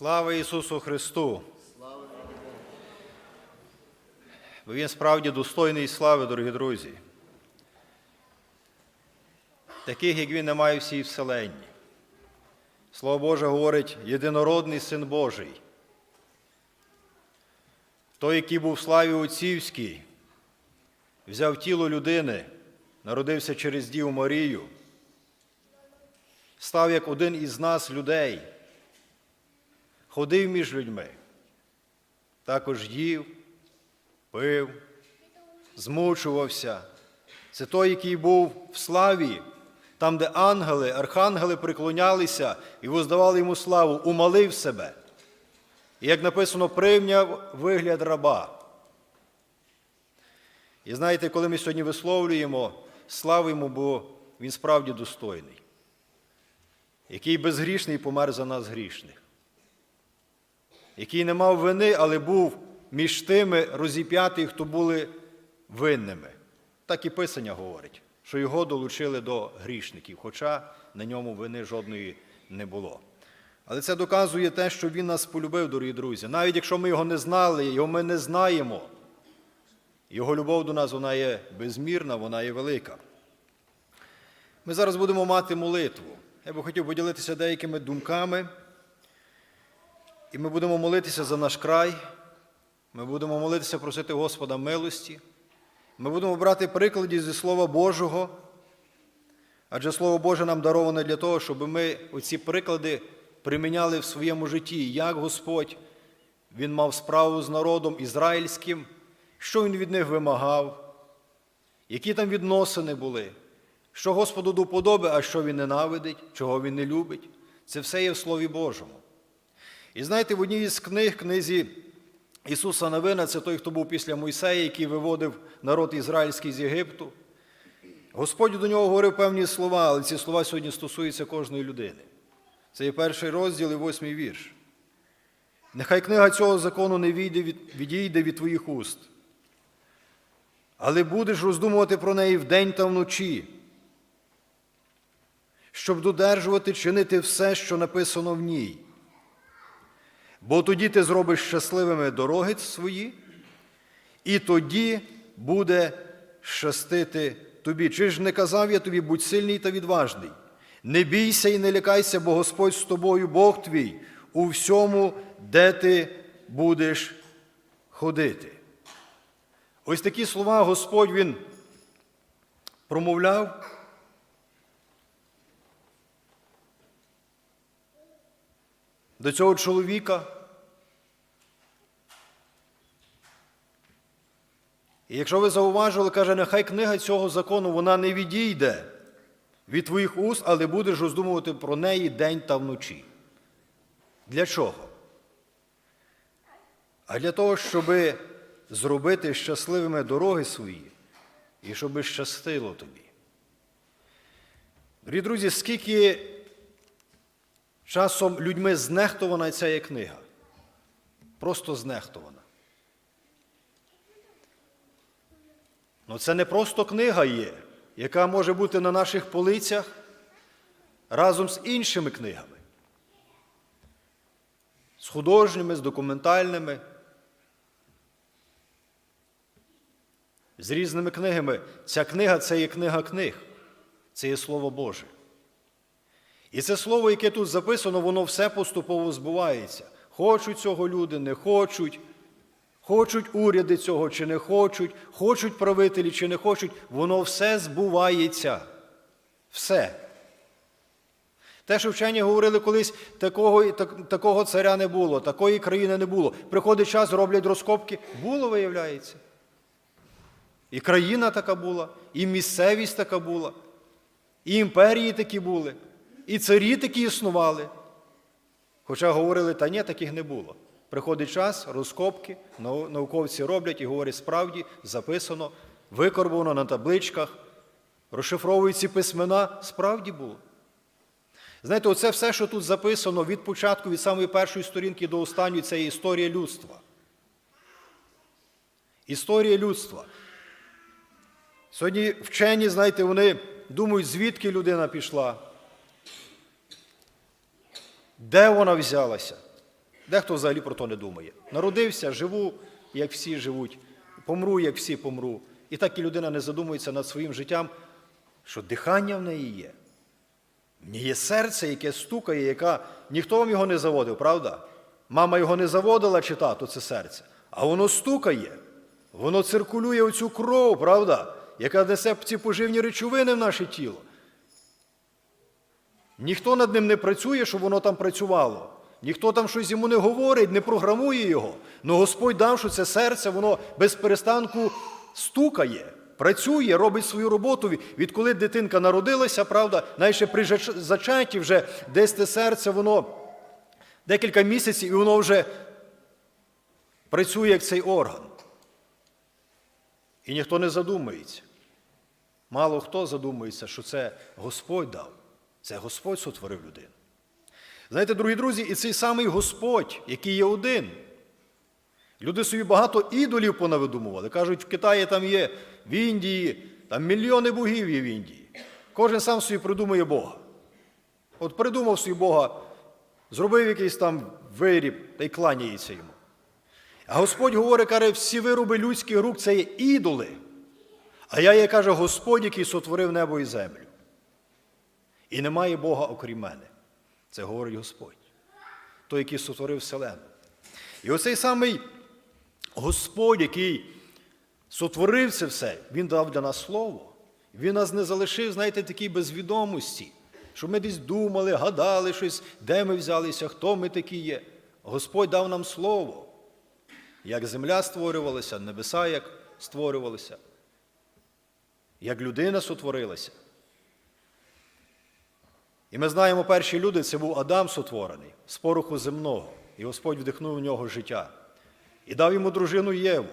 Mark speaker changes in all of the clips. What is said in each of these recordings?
Speaker 1: Слава Ісусу Христу! Бо Він справді достойний слави, дорогі друзі. Таких, як він, немає всій вселенні. Слово Боже говорить, єдинородний Син Божий. Той, який був в славі отцівській, взяв тіло людини, народився через Діву Марію, став як один із нас людей, ходив між людьми, також їв, пив, змучувався. Це той, який був в славі, там, де ангели, архангели приклонялися і воздавали йому славу, умалив себе. І, як написано, прийняв вигляд раба. І знаєте, коли ми сьогодні висловлюємо, славимо, бо він справді достойний, який безгрішний помер за нас грішних, який не мав вини, але був між тими розіп'ятих, хто були винними. Так і Писання говорить, що його долучили до грішників, хоча на ньому вини жодної не було. Але це доказує те, що Він нас полюбив, дорогі друзі. Навіть якщо ми його не знали, його ми не знаємо. Його любов до нас вона є безмірна, вона є велика. Ми зараз будемо мати молитву. Я би хотів поділитися деякими думками. І ми будемо молитися за наш край. Ми будемо молитися, просити Господа милості. Ми будемо брати приклади зі Слова Божого. Адже Слово Боже нам дароване для того, щоб ми оці приклади приміняли в своєму житті, як Господь Він мав справу з народом ізраїльським, що Він від них вимагав, які там відносини були, що Господу до а що Він ненавидить, чого Він не любить. Це все є в Слові Божому. І знаєте, в одній із книг, книзі Ісуса Новина, це той, хто був після Мойсея, який виводив народ ізраїльський з Єгипту. Господь до нього говорив певні слова, але ці слова сьогодні стосуються кожної людини. Це є перший розділ і восьмий вірш. Нехай книга цього закону не відійде від, твоїх уст, але будеш роздумувати про неї вдень та вночі, щоб додержувати, чинити все, що написано в ній. Бо тоді ти зробиш щасливими дороги свої, і тоді буде щастити тобі. Чи ж не казав я тобі, будь сильний та відважний? Не бійся і не лякайся, бо Господь з тобою, Бог твій, у всьому, де ти будеш ходити. Ось такі слова Господь Він промовляв. До цього чоловіка. І якщо ви зауважили, каже, нехай книга цього закону вона не відійде від твоїх уст, але будеш роздумувати про неї день та вночі. Для чого? А для того, щоб зробити щасливими дороги свої і щоб щастило тобі. Дорогі друзі, скільки часом людьми знехтована ця є книга? Просто знехтована. Ну це не просто книга є, яка може бути на наших полицях разом з іншими книгами. З художніми, з документальними, з різними книгами. Ця книга це є книга книг, це є Слово Боже. І це слово, яке тут записано, воно все поступово збувається. Хочуть цього люди, не хочуть. Хочуть уряди цього чи не хочуть, хочуть правителі чи не хочуть, воно все збувається. Все. Те, що вчені говорили колись, такого так, такого царя не було, такої країни не було. Приходить час, роблять розкопки. Було, виявляється. І країна така була, і місцевість така була, і імперії такі були, і царі такі існували. Хоча говорили, та ні, таких не було. Приходить час, розкопки, науковці роблять і говорять, справді записано, викорбовано на табличках, розшифровують ці письмена, справді було. Знаєте, оце все, що тут записано від початку, від самої першої сторінки до останньої, це історія людства. Історія людства. Сьогодні вчені, знаєте, вони думають, звідки людина пішла, де вона взялася. Дехто взагалі про то не думає. Народився, живу, як всі живуть, помру, як всі помру. І так і людина не задумується над своїм життям, що дихання в неї є. В ній є серце, яке стукає, яка ніхто вам його не заводив, правда? Мама його не заводила чи тато це серце, а воно стукає, воно циркулює оцю кров, правда, яка несе ці поживні речовини в наше тіло. Ніхто над ним не працює, щоб воно там працювало. Ніхто там щось йому не говорить, не програмує його. Ну Господь дав, що це серце, воно без перестанку стукає, працює, робить свою роботу. Відколи дитинка народилася, правда, ще при зач- зачатті вже десь те серце, воно декілька місяців, і воно вже працює як цей орган. І ніхто не задумується. Мало хто задумується, що це Господь дав. Це Господь сотворив людину. Знаєте, дорогі друзі, і цей самий Господь, який є один. Люди собі багато ідолів понавидумували. Кажуть, в Китаї там є, в Індії, там мільйони богів є в Індії. Кожен сам собі придумує Бога. От придумав собі Бога, зробив якийсь там виріб та й кланяється йому. А Господь говорить, каже, всі вироби людських рук це є ідоли. А я є, каже, Господь, який сотворив небо і землю. І немає Бога окрім мене. Це говорить Господь, той, який сотворив вселену. І оцей самий Господь, який сотворив це все, Він дав для нас слово. Він нас не залишив, знаєте, такій безвідомості, щоб ми десь думали, гадали щось, де ми взялися, хто ми такі є. Господь дав нам слово. Як земля створювалася, небеса як створювалися, як людина сотворилася. І ми знаємо, перші люди це був Адам сотворений з пороху земного, і Господь вдихнув в нього життя і дав йому дружину Єву.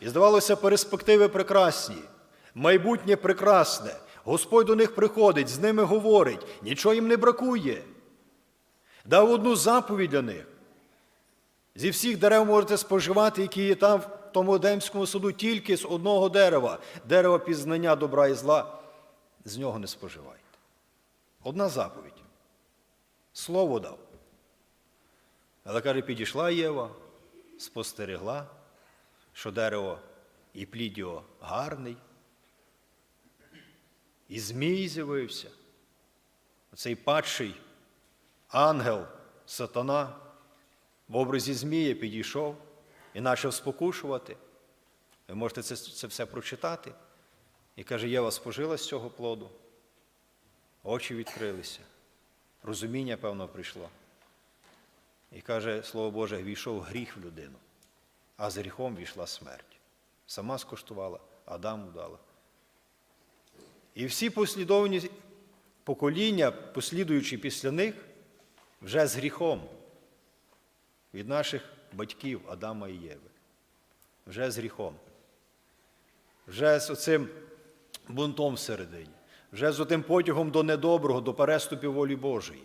Speaker 1: І здавалося, перспективи прекрасні, майбутнє прекрасне. Господь до них приходить, з ними говорить, нічого їм не бракує. Дав одну заповідь для них. Зі всіх дерев можете споживати, які є там в тому Едемському саду, тільки з одного дерева, дерева пізнання добра і зла, з нього не споживайте. Одна заповідь. Слово дав. Але каже, підійшла Єва, спостерегла, що дерево і плід його гарний. І Змій з'явився. Оцей падший ангел, сатана, в образі Змія підійшов і почав спокушувати. Ви можете це, це все прочитати. І каже, Єва спожила з цього плоду. Очі відкрилися, розуміння, певно, прийшло. І каже, Слово Боже, війшов гріх в людину, а з гріхом війшла смерть. Сама скоштувала, Адаму дала. І всі послідовні покоління, послідуючи після них, вже з гріхом від наших батьків Адама і Єви. Вже з гріхом. Вже з оцим бунтом всередині вже з отим потягом до недоброго, до переступів волі Божої.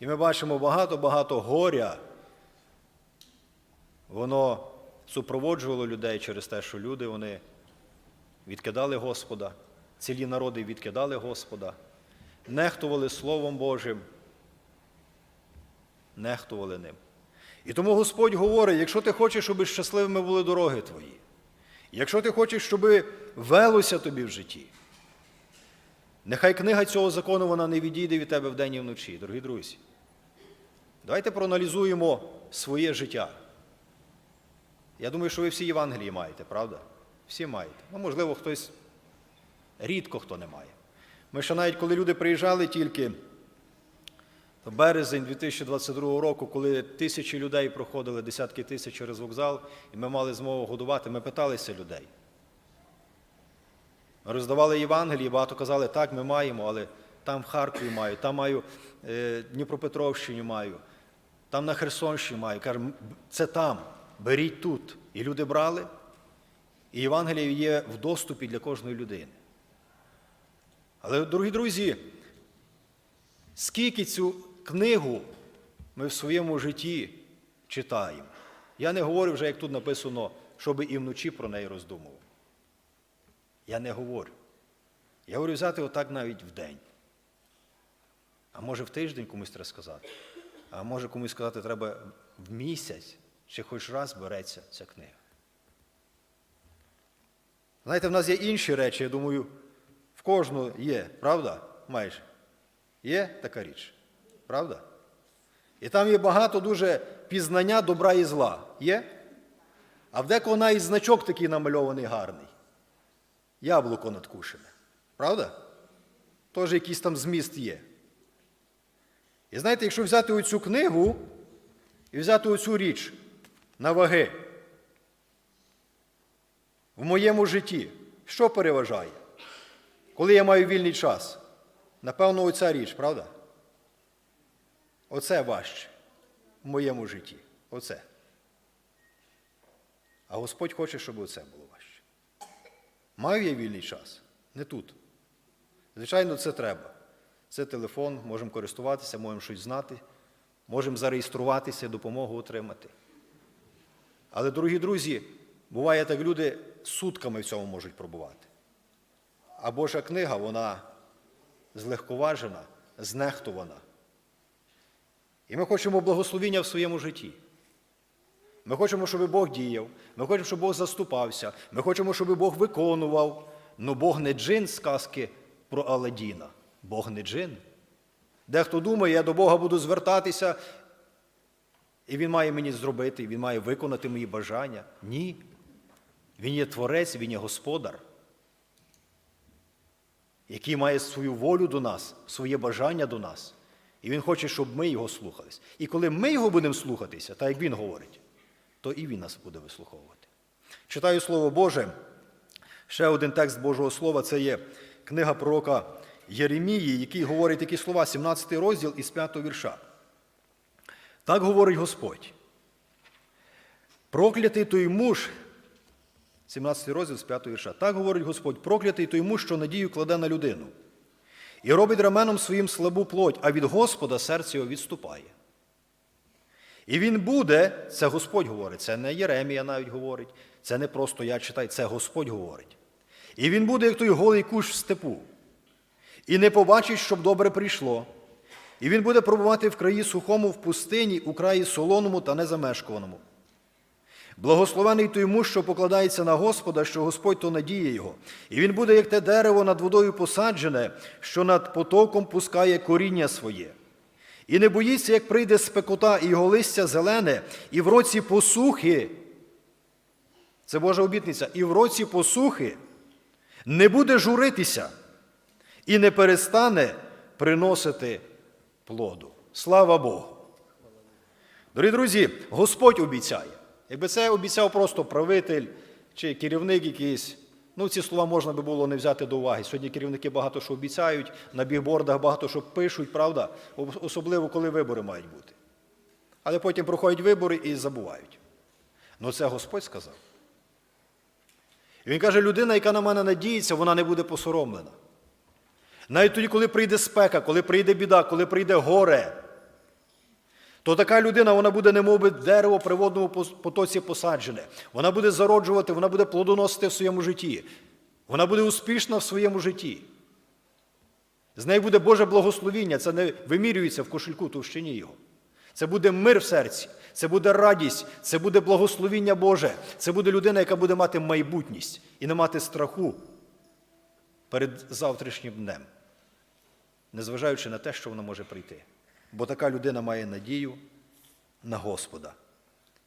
Speaker 1: І ми бачимо багато-багато горя. Воно супроводжувало людей через те, що люди вони відкидали Господа, цілі народи відкидали Господа, нехтували Словом Божим, нехтували ним. І тому Господь говорить: якщо ти хочеш, щоб щасливими були дороги твої, якщо ти хочеш, щоб велося тобі в житті, Нехай книга цього закону вона не відійде від тебе вдень і вночі, дорогі друзі. Давайте проаналізуємо своє життя. Я думаю, що ви всі Євангелії маєте, правда? Всі маєте. Ну, можливо, хтось рідко хто не має. Ми ще навіть коли люди приїжджали тільки в березень 2022 року, коли тисячі людей проходили, десятки тисяч через вокзал, і ми мали змогу годувати, ми питалися людей. Роздавали Євангелії, багато казали, так, ми маємо, але там в Харкові маю, там маю е, Дніпропетровщині маю, там на Херсонщині маю. Кажуть, це там, беріть тут. І люди брали. І Євангеліє є в доступі для кожної людини. Але, дорогі друзі, скільки цю книгу ми в своєму житті читаємо? Я не говорю вже, як тут написано, щоб і вночі про неї роздумував. Я не говорю. Я говорю взяти отак навіть в день. А може в тиждень комусь треба сказати. А може комусь сказати, треба в місяць чи хоч раз береться ця книга. Знаєте, в нас є інші речі, я думаю, в кожного є, правда? Майже. Є така річ. Правда? І там є багато дуже пізнання добра і зла. Є? А в декого навіть значок такий намальований гарний. Яблуко надкушене. Правда? Тож якийсь там зміст є. І знаєте, якщо взяти оцю книгу і взяти оцю річ на ваги в моєму житті, що переважає? Коли я маю вільний час? Напевно, оця річ, правда? Оце важче в моєму житті. Оце. А Господь хоче, щоб оце було важче. Маю я вільний час? Не тут. Звичайно, це треба. Це телефон, можемо користуватися, можемо щось знати, можемо зареєструватися, допомогу отримати. Але, дорогі друзі, буває так, люди сутками в цьому можуть пробувати. А Божа книга, вона злегковажена, знехтувана. І ми хочемо благословіння в своєму житті. Ми хочемо, щоб Бог діяв, ми хочемо, щоб Бог заступався, ми хочемо, щоб Бог виконував. Ну Бог не джин з казки про Аладдіна. Бог не джин. Дехто думає, я до Бога буду звертатися, і Він має мені зробити, Він має виконати мої бажання. Ні. Він є творець, Він є господар, який має свою волю до нас, своє бажання до нас. І Він хоче, щоб ми його слухались. І коли ми його будемо слухатися, так як він говорить, то і він нас буде вислуховувати. Читаю Слово Боже. Ще один текст Божого Слова це є книга пророка Єремії, який говорить такі слова, 17 розділ із 5 вірша. Так говорить Господь. Проклятий той муж, 17 розділ з 5 вірша. Так говорить Господь, проклятий той муж, що надію кладе на людину. І робить раменом своїм слабу плоть, а від Господа серце його відступає. І він буде, це Господь говорить, це не Єремія навіть говорить, це не просто я читаю, це Господь говорить. І він буде, як той голий кущ в степу, і не побачить, щоб добре прийшло. І він буде пробувати в краї сухому, в пустині, у краї солоному та незамешкуваному. Благословений той муж, що покладається на Господа, що Господь то надіє його. І він буде, як те дерево над водою посаджене, що над потоком пускає коріння своє. І не боїться, як прийде спекота, і його листя зелене, і в році посухи. Це Божа обітниця, і в році посухи не буде журитися і не перестане приносити плоду. Слава Богу! Дорогі друзі, Господь обіцяє. Якби це обіцяв просто правитель чи керівник якийсь, ну ці слова можна би було не взяти до уваги. Сьогодні керівники багато що обіцяють, на бігбордах багато що пишуть, правда? Особливо, коли вибори мають бути. Але потім проходять вибори і забувають. Ну це Господь сказав. І Він каже, людина, яка на мене надіється, вона не буде посоромлена. Навіть тоді, коли прийде спека, коли прийде біда, коли прийде горе, то така людина вона буде, немовби дерево при водному потоці посаджене. Вона буде зароджувати, вона буде плодоносити в своєму житті. Вона буде успішна в своєму житті. З нею буде Боже благословіння, це не вимірюється в кошельку товщині його. Це буде мир в серці, це буде радість, це буде благословіння Боже, це буде людина, яка буде мати майбутність і не мати страху перед завтрашнім днем, незважаючи на те, що вона може прийти. Бо така людина має надію на Господа.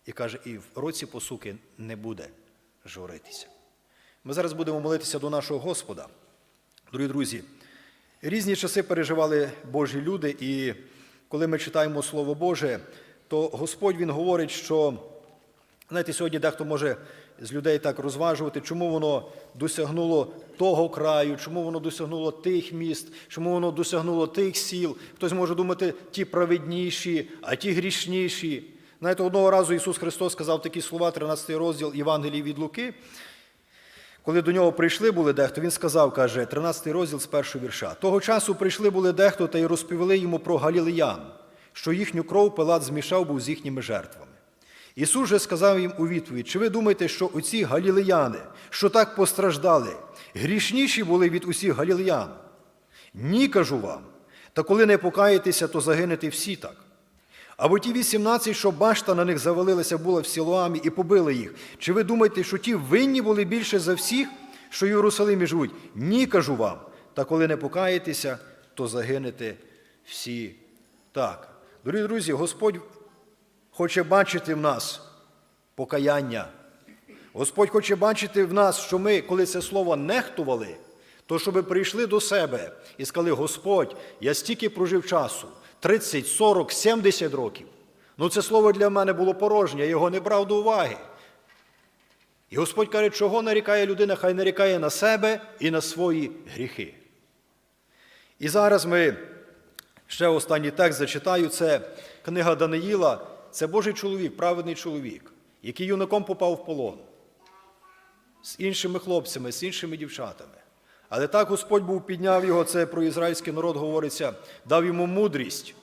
Speaker 1: І каже, і в році посуки не буде журитися. Ми зараз будемо молитися до нашого Господа. Дорогі друзі, різні часи переживали Божі люди, і коли ми читаємо Слово Боже, то Господь Він говорить, що, знаєте, сьогодні дехто може з людей так розважувати, чому воно досягнуло того краю, чому воно досягнуло тих міст, чому воно досягнуло тих сіл. Хтось може думати, ті праведніші, а ті грішніші. Знаєте, одного разу Ісус Христос сказав такі слова, 13 розділ Євангелії від Луки. Коли до нього прийшли були дехто, він сказав, каже, 13 розділ з першого вірша. Того часу прийшли були дехто та й розповіли йому про галілеян, що їхню кров Пилат змішав був з їхніми жертвами. Ісус же сказав їм у відповідь: чи ви думаєте, що оці галілеяни, що так постраждали, грішніші були від усіх галілеян? Ні, кажу вам. Та коли не покаєтеся, то загинете всі так. Або ті 18, що башта на них завалилася була в Сілуамі і побили їх. Чи ви думаєте, що ті винні були більше за всіх, що в Єрусалимі живуть? Ні, кажу вам. Та коли не покаєтеся, то загинете всі так. Дорогі друзі, Господь хоче бачити в нас покаяння. Господь хоче бачити в нас, що ми, коли це слово нехтували, то щоб прийшли до себе і сказали, Господь, я стільки прожив часу, 30, 40, 70 років. Ну це слово для мене було порожнє, я його не брав до уваги. І Господь каже, чого нарікає людина, хай нарікає на себе і на свої гріхи. І зараз ми ще останній текст зачитаю. Це книга Даниїла. Це Божий чоловік, праведний чоловік, який юнаком попав в полон з іншими хлопцями, з іншими дівчатами. Але так Господь був підняв його, це про ізраїльський народ говориться, дав йому мудрість.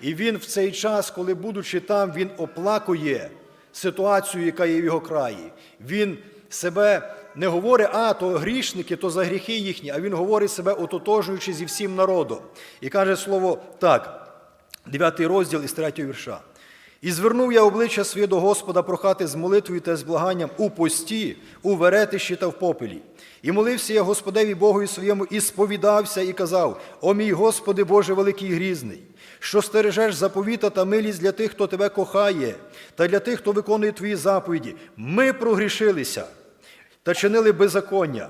Speaker 1: І він в цей час, коли, будучи там, він оплакує ситуацію, яка є в його краї. Він себе не говорить, а то грішники, то за гріхи їхні, а він говорить себе, ототожуючи зі всім народом. І каже слово так, 9 розділ із 3 вірша. І звернув я обличчя своє до Господа прохати з молитвою та з благанням у пості, у веретищі та в попелі. І молився я Господеві Богові своєму, і сповідався, і казав: О мій Господи, Боже великий і грізний, що стережеш заповіта та милість для тих, хто тебе кохає, та для тих, хто виконує твої заповіді. Ми прогрішилися та чинили беззаконня.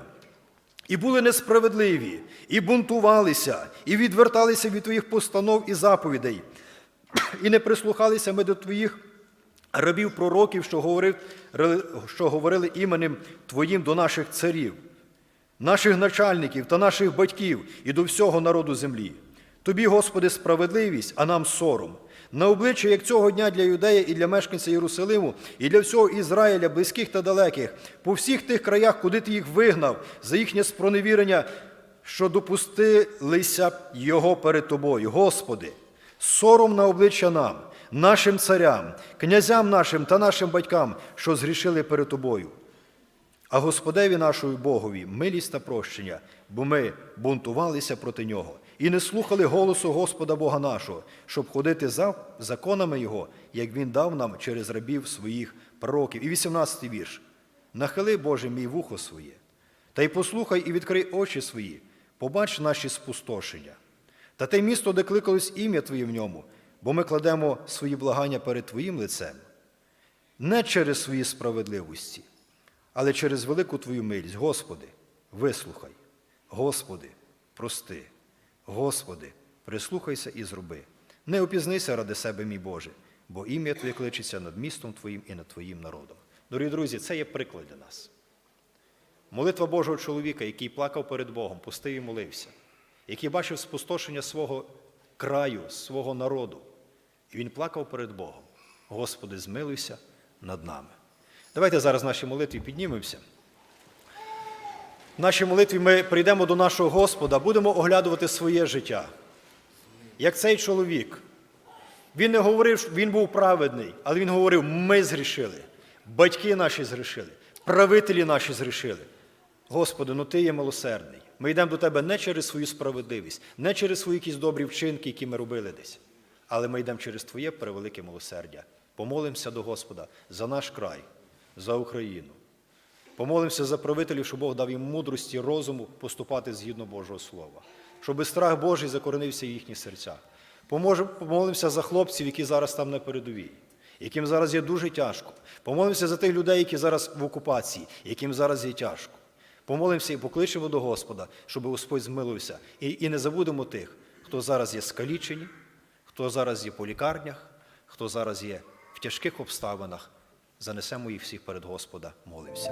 Speaker 1: І були несправедливі, і бунтувалися, і відверталися від твоїх постанов і заповідей, і не прислухалися ми до твоїх рабів пророків, що, говорив, що говорили іменем Твоїм до наших царів, наших начальників та наших батьків і до всього народу землі. Тобі, Господи, справедливість, а нам сором. На обличчя, як цього дня для юдея і для мешканців Єрусалиму, і для всього Ізраїля, близьких та далеких, по всіх тих краях, куди ти їх вигнав, за їхнє спроневірення, що допустилися його перед тобою. Господи, сором на обличчя нам, нашим царям, князям нашим та нашим батькам, що згрішили перед тобою. А Господеві нашою Богові милість та прощення, бо ми бунтувалися проти нього і не слухали голосу Господа Бога нашого, щоб ходити за законами Його, як Він дав нам через рабів своїх пророків. І 18-й вірш. Нахили, Боже, мій вухо своє, та й послухай і відкрий очі свої, побач наші спустошення. Та те місто, де кликалось ім'я Твоє в ньому, бо ми кладемо свої благання перед Твоїм лицем, не через свої справедливості, але через велику Твою милість. Господи, вислухай, Господи, прости, Господи, прислухайся і зроби. Не опізнися ради себе, мій Боже, бо ім'я Твоє кличеться над містом Твоїм і над Твоїм народом. Дорогі друзі, це є приклад для нас. Молитва Божого чоловіка, який плакав перед Богом, пустив і молився, який бачив спустошення свого краю, свого народу. І він плакав перед Богом. Господи, змилуйся над нами. Давайте зараз в нашій молитві піднімемося. В нашій молитві ми прийдемо до нашого Господа, будемо оглядувати своє життя. Як цей чоловік. Він не говорив, він був праведний, але він говорив, ми згрішили, батьки наші згрішили, правителі наші згрішили. Господи, ну Ти є милосердний. Ми йдемо до Тебе не через свою справедливість, не через свої якісь добрі вчинки, які ми робили десь, але ми йдемо через Твоє превелике милосердя. Помолимося до Господа за наш край, за Україну. Помолимося за правителів, щоб Бог дав їм мудрості, розуму поступати згідно Божого Слова, щоб страх Божий закоренився в їхні серця. Помолимося за хлопців, які зараз там на передовій, яким зараз є дуже тяжко. Помолимося за тих людей, які зараз в окупації, яким зараз є тяжко. Помолимося і покличемо до Господа, щоб Господь змилився. І, і не забудемо тих, хто зараз є скалічені, хто зараз є по лікарнях, хто зараз є в тяжких обставинах. Занесемо їх всіх перед Господа, молимося.